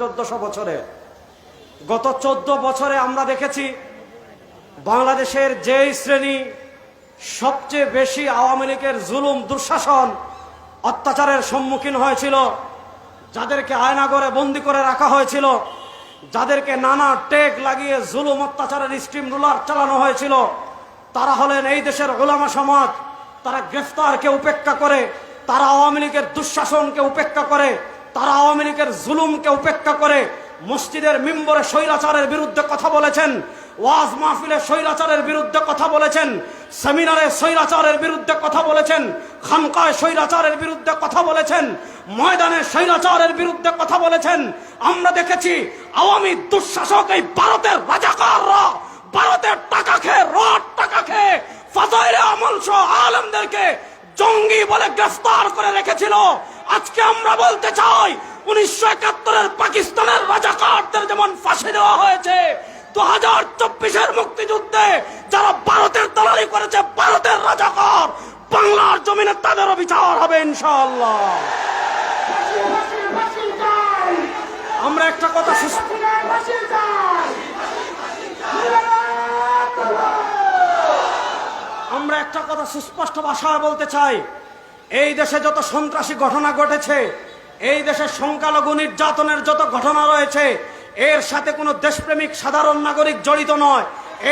চোদ্দশো বছরে। গত চোদ্দ বছরে আমরা দেখেছি বাংলাদেশের যেই শ্রেণি সবচেয়ে বেশি আওয়ামী লীগের জুলুম, দুঃশাসন, অত্যাচারের সম্মুখীন হয়েছিল, যাদেরকে আয়নাগরে বন্দি করে রাখা হয়েছিল, যাদেরকে নানা টেক লাগিয়ে জুলুম, অত্যাচারের স্ট্রিম রুলার চালানো হয়েছিল, তারা হলেন এই দেশের ওলামা সমাজ। তারা গ্রেফতারকে উপেক্ষা করে, তারা আওয়ামী লীগের দুঃশাসনকে উপেক্ষা করে তারা আওয়ামী লীগের জুলুমকে উপেক্ষা করে মসজিদের মিম্বরে স্বৈরাচারের বিরুদ্ধে কথা বলেছেন, ওয়াজ মাহফিলে স্বৈরাচারের বিরুদ্ধে কথা বলেছেন, সেমিনারে স্বৈরাচারের বিরুদ্ধে কথা বলেছেন, খানকায় স্বৈরাচারের বিরুদ্ধে কথা বলেছেন, ময়দানে স্বৈরাচারের বিরুদ্ধে কথা বলেছেন। আমরা দেখেছি আওয়ামী দুঃশাসক এই ভারতের রাজাকাররা ভারতের টাকা খেয়ে, রড টাকা খেয়ে, ফাজাইলে আমল সহ আলমদেরকে জঙ্গি বলে গ্রেফতার করে রেখেছিল। আজকে আমরা বলতে চাই, উনিশশো একাত্তরের পাকিস্তানের রাজাকারদের যেমন ফাঁসি দেওয়া হয়েছে দু হাজার চব্বিশের মুক্তিযুদ্ধে যারা ভারতের দালালি করেছে, ভারতের রাজাকার, বাংলার জমিনে তাদেরও বিচার হবে ইনশাআল্লাহ। আমরা একটা কথা আমরা একটা কথা সুস্পষ্ট ভাষায় বলতে চাই এই দেশে যত সন্ত্রাসী ঘটনা ঘটেছে, এই দেশে সংখ্যালঘু নির্যাতনের যত ঘটনা রয়েছে, এর সাথে কোনো দেশপ্রেমিক সাধারণ নাগরিক জড়িত নয়,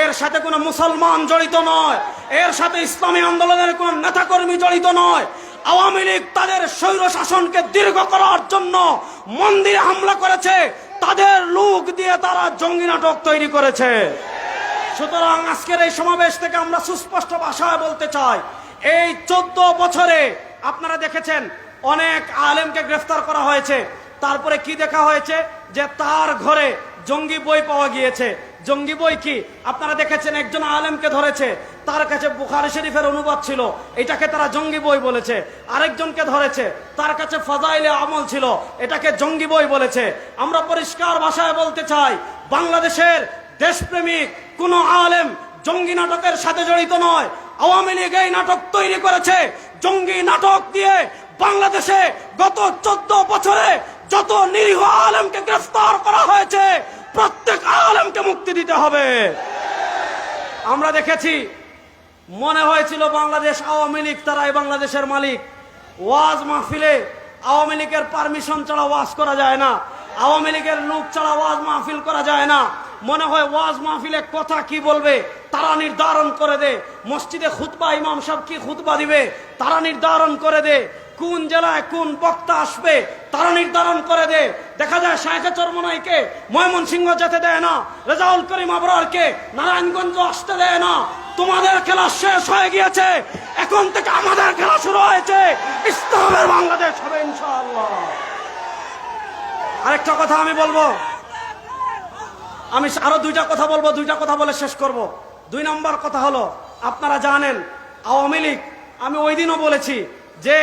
এর সাথে কোনো মুসলমান জড়িত নয়, এর সাথে ইসলামী আন্দোলনের কোনো নেতাকর্মী জড়িত নয়। আওয়ামী লীগ তাদের স্বৈর শাসনকে দীর্ঘ করার জন্য মন্দিরে হামলা করেছে, তাদের লোক দিয়ে তারা জঙ্গি নাটক তৈরি করেছে। সুতরাং আজকের এই সমাবেশ থেকে আমরা সুস্পষ্ট ভাষায় বলতে চাই, এই চোদ্দ বছরে আপনারা দেখেছেন, অনেক আলেমকে গ্রেফতার করা হয়েছে। তারপরে কি দেখা হয়েছে? যে তার ঘরে জঙ্গি বই পাওয়া গিয়েছে। জঙ্গি বই কি? আপনারা দেখেছেন, একজন আলেমকে ধরেছে। তার কাছে বুখারি শরীফের অনুবাদ ছিল। এটাকে তারা জঙ্গি বই বলেছে। আরেকজনকে ধরেছে। তার কাছে ফাজাইলে আমল ছিল। এটাকে জঙ্গি বই বলেছে। আমরা পরিষ্কার ভাষায় বলতে চাই, বাংলাদেশের দেশপ্রেমিক কোনো আলেম জঙ্গি নাটকের সাথে জড়িত নয়। আওয়ামী লীগ এই নাটক তৈরি করেছে। জঙ্গি নাটক দিয়ে বাংলাদেশে গত চোদ্দ বছরে যত নিরীহ আলেমকে গ্রেফতার করা হয়েছে, প্রত্যেক আলেমকে মুক্তি দিতে হবে। আমরা দেখেছি, মনে হয়েছিল বাংলাদেশ আওয়ামী লীগ তারাই বাংলাদেশের মালিক। ওয়াজ মাহফিলে আওয়ামী লীগের পারমিশন ছাড়া ওয়াজ করা যায় না। আওয়ামী লীগের লোক ছাড়া ওয়াজ মাহফিল করা যায় না। মনে হয় ওয়াজ মাহফিলে কথা কি বলবে? তারা নির্ধারণ করে দে। মসজিদে খুতবা, ইমাম সাহেব কি খুতবা দিবে? তারা নির্ধারণ করে দে। কোন জেলায় কোন বক্তা আসবে? তারা নির্ধারণ করে দে। দেখা যায় শাহেখে চরমনাইকে ময়মনসিংহ যেতে দেয় না, রেজাউল করিম আবরারকে নারায়ণগঞ্জ আসতে দেয় না। তোমাদের খেলা শেষ হয়ে গিয়েছে। এখন থেকে আমাদের খেলা শুরু হয়েছে। ইসলামের বাংলাদেশ হবে ইনশাআল্লাহ। আরেকটা কথা আমি বলব। আমি আরও দুইটা কথা বলব, দুইটা কথা বলে শেষ করব। দুই নম্বর কথা হলো, আপনারা জানেন, আওয়ামী লীগ, আমি ওই দিনও বলেছি যে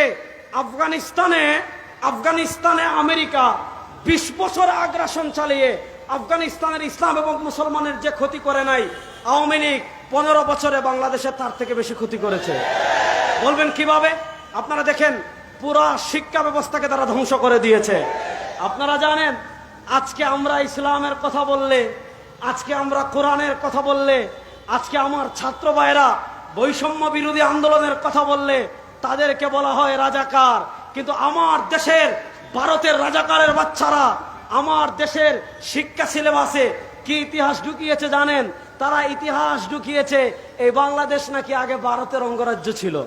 আফগানিস্তানে আফগানিস্তানে আমেরিকা বিশ বছর আগ্রাসন চালিয়ে আফগানিস্তানের ইসলাম এবং মুসলমানের যে ক্ষতি করে নাই, আওয়ামী লীগ পনেরো বছরে বাংলাদেশে তার থেকে বেশি ক্ষতি করেছে। বলবেন কীভাবে? আপনারা দেখেন, পুরা শিক্ষা ব্যবস্থাকে তারা ধ্বংস করে দিয়েছে। আপনারা জানেন আজকে আমরা ইসলামের কথা বললে, আজকে আমরা কোরআনের কথা বললে, আজকে আমার ছাত্র ভাইরা বৈষম্য বিরোধী আন্দোলনের কথা বললে, তাদেরকে বলা হয় রাজাকার। কিন্তু আমার দেশের, ভারতের রাজাকারের বাচ্চারা, আমার দেশের শিক্ষা সিলেবাসে কি ইতিহাস ঢুকিয়েছে জানেন? তারা ইতিহাস ঢুকিয়েছে, এই বাংলাদেশ নাকি আগে ভারতের অঙ্গরাজ্য ছিল?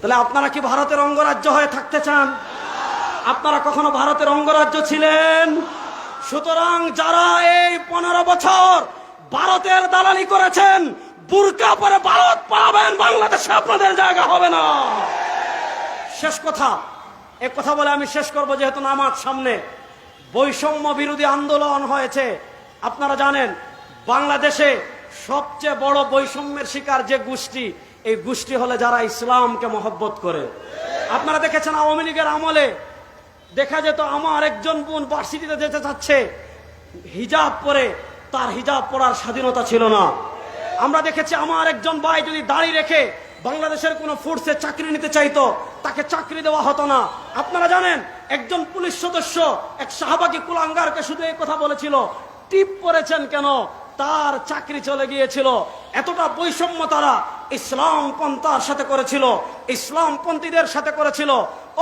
তাহলে আপনারা কি ভারতের অঙ্গরাজ্য হয়ে থাকতে চান? আপনারা কখনো ভারতের অঙ্গরাজ্য ছিলেন? সুতরাং যারা এই পনেরো বছর ভারতের দালালি করেছেন, বুরকা পরে ভারত পালাবেন, বাংলাদেশে আপনাদের জায়গা হবে না। শেষ কথা এক কথা বলে আমি শেষ করব, যেহেতু নামাজ সামনে। বৈষম্য বিরোধী আন্দোলন হয়েছে। আপনারা জানেন, বাংলাদেশে সবচেয়ে বড় বৈষম্যের শিকার যে গোষ্ঠী, এই গোষ্ঠী হলে যারা ইসলামকে মহব্বত করে। আপনারা দেখেছেন আওয়ামী লীগের আমলে দেখা যেত আমার একজন বোন ভার্সিটিতে যেতে চাচ্ছে। হিজাব পরে তার হিজাব পরার স্বাধীনতা ছিল না। আমরা দেখেছি আমার একজন ভাই যদি দাড়ি রেখে বাংলাদেশের কোন ফোর্সে চাকরি নিতে চাইতো, তাকে চাকরি দেওয়া হতো না। আপনারা জানেন, একজন পুলিশ সদস্য এক শাহবাগী কুলাঙ্গারকে শুধু এই কথা বলেছিল, টিপ করেছেন কেন? তার চাকরি চলে গিয়েছিল। এতটা বৈষম্য তারা ইসলাম পন্থার সাথে করেছিল ইসলাম পন্থীদের সাথে করেছিল।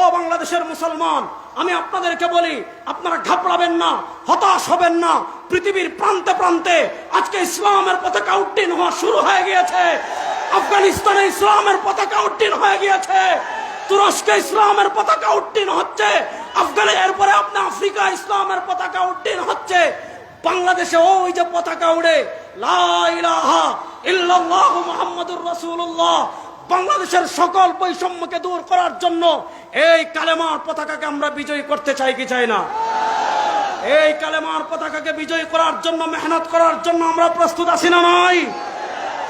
ও বাংলাদেশের মুসলমান আমি আপনাদেরকে বলি, আপনারা ঘাবড়াবেন না, হতাশ হবেন না। পৃথিবীর প্রান্তে প্রান্তে আজকে ইসলামের পতাকা উড্ডীন হওয়া শুরু হয়ে গিয়েছে। আফগানিস্তানে ইসলামের পতাকা উড্ডীন হয়ে গিয়েছে। তুরস্কে ইসলামের পতাকা উড্ডীন হচ্ছে। আফগানে, এরপরে আপনি আফ্রিকা ইসলামের পতাকা উড্ডীন হচ্ছে। বাংলাদেশে ওই যে পতাকা উড়ে, লা ইলাহা ইল্লাল্লাহ মুহাম্মাদুর রাসূলুল্লাহ। বাংলাদেশের সকল বৈষম্যকে দূর করার জন্য এই কালেমার পতাকাকে আমরা বিজয়ী করতে চাই কি চাই না? এই কালেমার পতাকাকে বিজয়ী করার জন্য, মেহনত করার জন্য আমরা প্রস্তুত আছি না নয়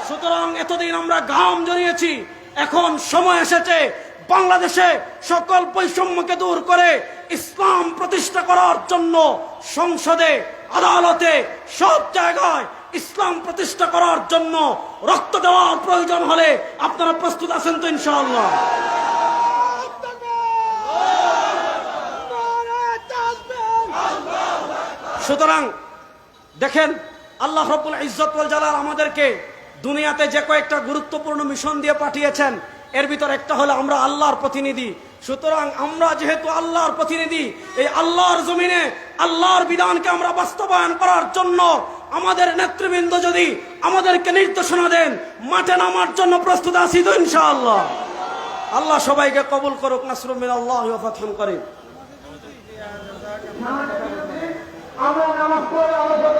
সুতরাং এতদিন আমরা ঘাম জড়িয়েছি, এখন সময় এসেছে বাংলাদেশে সকল বৈষম্যকে দূর করে ইসলাম প্রতিষ্ঠা করার জন্য সংসদে, আদালতে সব জায়গায় ইসলাম প্রতিষ্ঠা করার জন্য রক্ত দেওয়ার প্রয়োজন হলে আপনারা প্রস্তুত আছেন তো ইনশাআল্লাহ। সুতরাং দেখেন, আল্লাহ রব্বুল ইজ্জত ওয়াল জালাল আমাদেরকে দুনিয়াতে যে কয়েকটা গুরুত্বপূর্ণ মিশন দিয়ে পাঠিয়েছেন, এর ভিতর একটা হলো আমরা আল্লাহর প্রতিনিধি। সুতরাং আমরা যেহেতু আল্লাহর প্রতিনিধি, এই আল্লাহর জমিনে আল্লাহর বিধানকে আমরা বাস্তবায়ন করার জন্য আমাদের নেতৃবৃন্দ যদি আমাদেরকে নির্দেশনা দেন, মাঠে নামার জন্য প্রস্তুত আছি তো ইনশাআল্লাহ। আল্লাহ সবাইকে কবুল করুক নাসরুমিন আল্লাহ ফাতহুন করিম। আমরা নামাজ পড়ে আমরা যত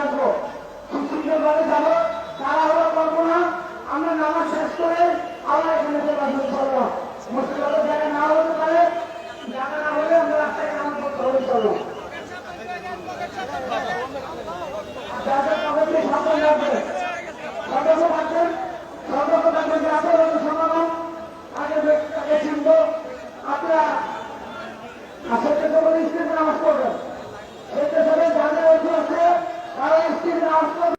আসব। সুশৃঙ্খলভাবে যাব। তাড়াহুড়ো